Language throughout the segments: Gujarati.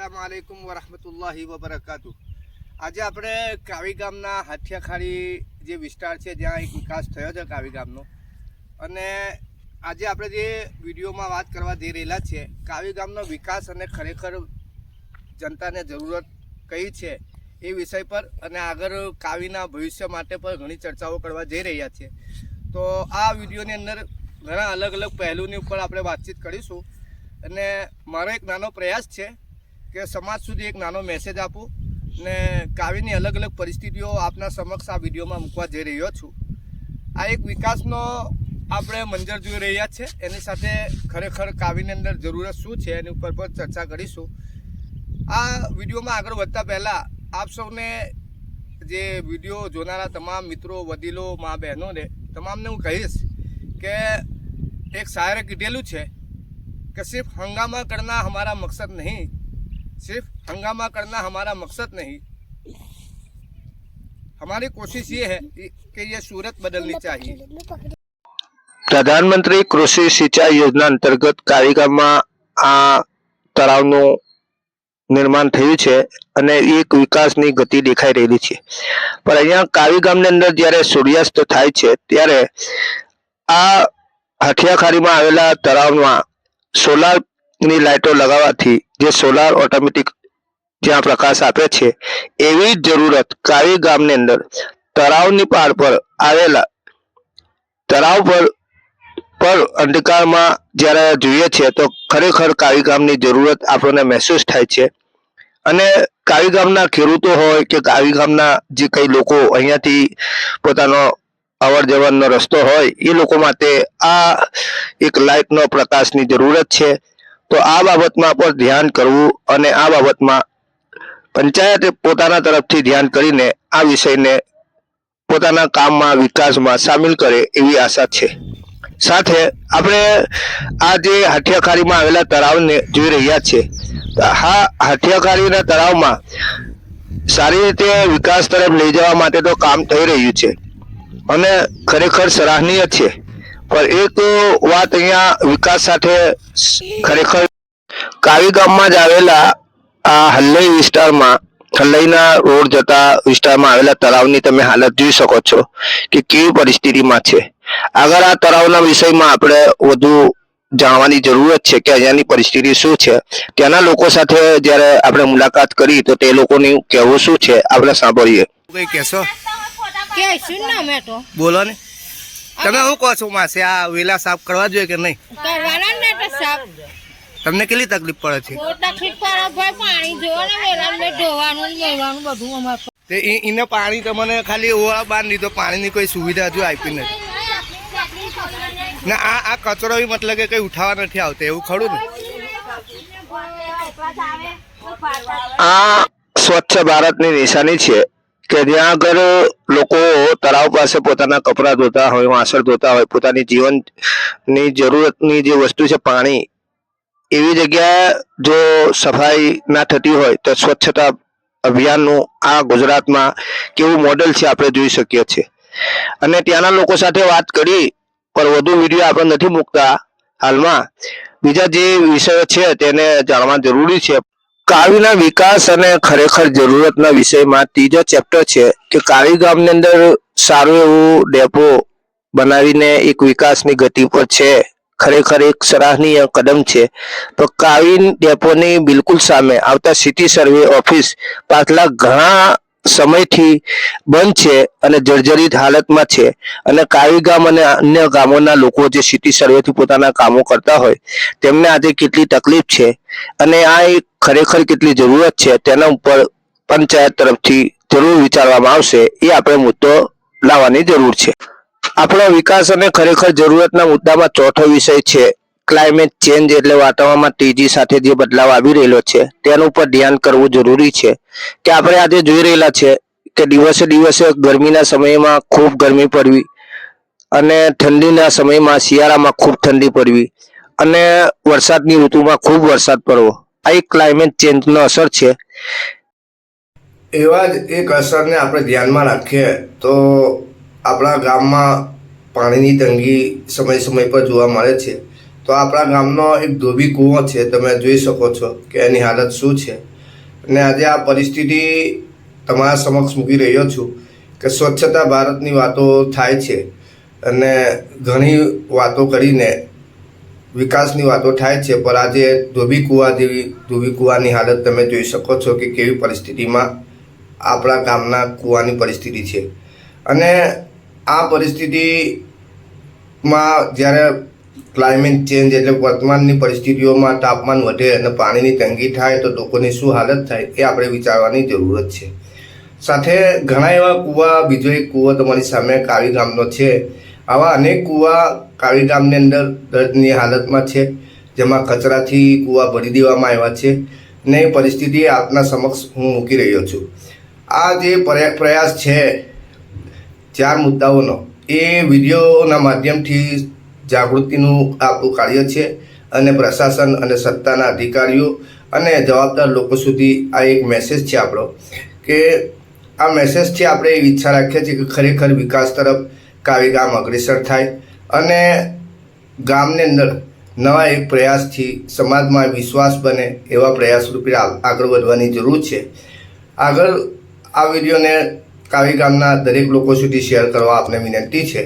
અસલામુઅલૈકુમ વરહમતુલ્લાહિ વબરકાતુ આજે આપણે કાવી ગામના હાથિયાખાડી જે વિસ્તાર છે, જ્યાં એક વિકાસ થયો છે કાવી ગામનો. અને આજે આપણે જે વિડીયોમાં વાત કરવા જઈ રહેલા છીએ, કાવી ગામનો વિકાસ અને ખરેખર જનતાને જરૂરત કઈ છે એ વિષય પર અને આગળ કાવીના ભવિષ્ય માટે પણ ઘણી ચર્ચાઓ કરવા જઈ રહ્યા છીએ. તો આ વિડીયોની અંદર ઘણા અલગ અલગ પહેલુંની ઉપર આપણે વાતચીત કરીશું. અને મારો એક નાનો પ્રયાસ છે કે સમાજ સુધી એક નાનો મેસેજ આપો ને કાવ્યની અલગ અલગ પરિસ્થિતિઓ આપના સમક્ષ આ વિડીયોમાં મૂકવા જઈ રહ્યો છું. આ એક વિકાસનો આપણે મંજર જોઈ રહ્યા છે. એની સાથે ખરેખર કાવ્યની અંદર જરૂરત શું છે એની ઉપર પણ ચર્ચા કરીશું. આ વિડીયોમાં આગળ વધતા પહેલાં આપ સૌને જે વીડિયો જોનારા તમામ મિત્રો, વડીલો, મા બહેનોને તમામને હું કહીશ કે એક શાયરે કીધેલું છે કે સિર્ફ હંગામા કરના હમારા મકસદ નહીં सिर्फ हंगामा करना हमारा मकसद नहीं हमारी कोशिश ये है कि ये सूरत बदलनी चाहिए પ્રધાનમંત્રી કૃષિ સિંચાઈ યોજના અંતર્ગત કારિગામમાં આ તળાવનું નિર્માણ થયું છે અને એક વિકાસની ગતિ દેખાઈ રહેલી છે પણ અહીંયા કાવી ગામની અંદર જ્યારે સૂર્યાસ્ત થાય છે ત્યારે આ હાથિયાખાડીમાં આવેલા તળાવમાં સોલારની લાઇટો લગાવવાથી જે સોલાર ઓટોમેટિક જ્યાં પ્રકાશ આપે છે, એવી જ જરૂરત કાવી ગામની અંદર તળાવની પાર પર આવેલા તળાવ પર પર અંધકારમાં જ્યારે જોઈએ છે તો ખરેખર કાવી ગામની જરૂરત આપણને મહેસૂસ થાય છે. અને કાવી ગામના ખેડૂતો હોય કે કાવી ગામના જે કઈ લોકો અહીંયાથી પોતાનો અવર જવરનો રસ્તો હોય, એ લોકો માટે આ એક લાઇટનો પ્રકાશની જરૂરત છે. તો આ બાબતમાં પણ ધ્યાન કરવું અને આ બાબતમાં પંચાયતે પોતાના તરફથી ધ્યાન કરીને આ વિષયને પોતાના કામમાં, વિકાસમાં સામેલ કરે એવી આશા છે. સાથે આપણે આ જે હાથિયાખાડીમાં આવેલા તળાવને જોઈ રહ્યા છે હા આ તળાવમાં સારી રીતે વિકાસ તરફ લઈ જવા માટે તો કામ થઈ રહ્યું છે અને ખરેખર સરાહનીય છે. પણ એક વાત અહીંયા વિકાસ સાથે ખરેખર કાવી ગામમાં જ આવેલા આ હલ્લઈ વિસ્તારમાં હલ્લઈના રોડ જતા વિસ્તારમાં આવેલા તળાવની તમે હાલત જોઈ શકો છો કે કેવી પરિસ્થિતિમાં છે. આગળ આ તળાવના વિષયમાં આપણે વધુ જાણવાની જરૂરત છે કે અહીંયાની પરિસ્થિતિ શું છે. ત્યાંના લોકો સાથે જ્યારે આપણે મુલાકાત કરી તો તે લોકોનું કહેવું શું છે આપણે સાંભળીએ. કઈ કહેશો? બોલો ને. તમે શું કહો છો માસે? આ વેલા સાફ કરવા જોઈએ કે નહીં? કરવાના ને તો સાફ. તમને કેટલી તકલીફ પડે છે? તકલીફ પડે ભાઈ પાણી જોવો ને વેલા ને ધોવાનું ને બધું અમારે. તે એને પાણી તમને ખાલી ઓળા બાર લીધો પાણીની કોઈ સુવિધા હજુ આપી નથી. ના આ આ કચરો મતલબ કે કઈ ઉઠાવા નથી આવતો એવું ખરું ને? આ સ્વચ્છ ભારતની નિશાની છે. કે જ્યાં આગળ લોકો તળાવ પાસે પોતાના કપડાં ધોતા હોય, વાસણ ધોતા હોય, પોતાની જીવનની જરૂરતની જે વસ્તુ છે પાણી, એવી જગ્યાએ જો સફાઈ ના થતી હોય તો સ્વચ્છતા અભિયાનનું આ ગુજરાતમાં કેવું મોડેલ છે આપણે જોઈ શકીએ છીએ. અને ત્યાંના લોકો સાથે વાત કરી, પણ વધુ વીડિયો આપણે નથી મૂકતા હાલમાં. બીજા જે વિષયો છે તેને જાણવા જરૂરી છે. કાવીના વિકાસ અને ખરેખર જરૂરતના વિષયમાં ત્રીજો ચેપ્ટર છે કે કાવી ગામની અંદર સારું એવું ડેપો બનાવીને એક વિકાસની ગતિ પર છે. ખરેખર એક સરાહનીય કદમ છે. તો કાવી ડેપોની બિલકુલ સામે આવતા સિટી સર્વે ઓફિસ પાછલા ઘણા સમયથી બંધ છે અને જર્જરિત હાલતમાં છે. અને કાવી ગામ અને અન્ય ગામોના લોકો જે સિટી સર્વેથી પોતાના કામો કરતા હોય, તેમને આજે કેટલી તકલીફ છે અને આ એક ખરેખર કેટલી જરૂરત છે તેના ઉપર પંચાયત તરફથી જરૂર વિચારવામાં આવશે, એ આપણે મુદ્દો લાવવાની જરૂર છે. આપણો વિકાસ અને ખરેખર જરૂરતના મુદ્દામાં ચોથો વિષય છે ક્લાઇમેટ ચેન્જ એટલે વાતાવરણમાં તેજી સાથે જે બદલાવ આવી રહેલો છે, તેનું ઉપર ધ્યાન કરવું જરૂરી છે. કે આપણે આજે જોઈ રહેલા છે કે દિવસે દિવસે ગરમીના સમયમાં ખૂબ ગરમી પડવી અને ઠંડીના સમયમાં શિયાળામાં ખૂબ ઠંડી પડવી અને વરસાદની ઋતુમાં ખૂબ વરસાદ પડવો. આ એક ક્લાઇમેટ ચેન્જનો અસર છે. એવા જ એક અસરને આપણે ધ્યાનમાં રાખીએ તો આપણા ગામમાં પાણીની તંગી સમય સમય પર જોવા મળે છે. તો આપણા ગામનો એક ધોબી કૂવો છે, તમે જોઈ શકો છો કે એની હાલત શું છે. અને આજે આ પરિસ્થિતિ તમારા સમક્ષ મૂકી રહ્યો છું કે સ્વચ્છતા ભારતની વાતો થાય છે અને ઘણી વાતો કરીને વિકાસની વાતો થાય છે, પણ આજે ધોબી કુવા જેવી ધોબી કુવાની હાલત તમે જોઈ શકો છો કે કેવી પરિસ્થિતિમાં આપણા ગામના કૂવાની પરિસ્થિતિ છે. અને આ પરિસ્થિતિમાં જ્યારે ક્લાઇમેટ ચેન્જ એટલે વર્તમાનની પરિસ્થિતિઓમાં તાપમાન વધે અને પાણીની તંગી થાય તો લોકોની શું હાલત થાય એ આપણે વિચારવાની જરૂરત છે. સાથે ઘણા એવા કૂવા, બીજો એક કૂવો તમારી સામે કાવી છે. આવા અનેક કૂવા કાવી અંદર દર્દની હાલતમાં છે, જેમાં કચરાથી કૂવા ભરી દેવામાં આવ્યા છે ને એ પરિસ્થિતિ આપના સમક્ષ હું મૂકી રહ્યો છું. આ જે પ્રયા- પ્રયાસ છે, ચાર મુદ્દાઓનો. એ વિડીયોના માધ્યમથી જાગૃતિનું આપણું કાર્ય છે અને પ્રશાસન અને સત્તાના અધિકારીઓ અને જવાબદાર લોકો સુધી આ એક મેસેજ છે આપણો કે આ મેસેજથી આપણે એવી ઈચ્છા રાખીએ છીએ કે ખરેખર વિકાસ તરફ કાવી ગામ અગ્રેસર થાય અને ગામની અંદર નવા એક પ્રયાસથી સમાજમાં વિશ્વાસ બને એવા પ્રયાસ રૂપે આગળ વધવાની જરૂર છે. આગળ આ વિડીયોને કાવી ગામના દરેક લોકો સુધી શેર કરવા આપને વિનંતી છે.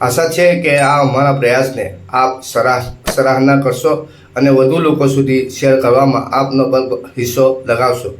આશા છે કે આ અમારા પ્રયાસને આપ સરાહ, સરાહના કરશો અને વધુ લોકો સુધી શેર કરવામાં આપનો પણ હિસ્સો લગાવશો.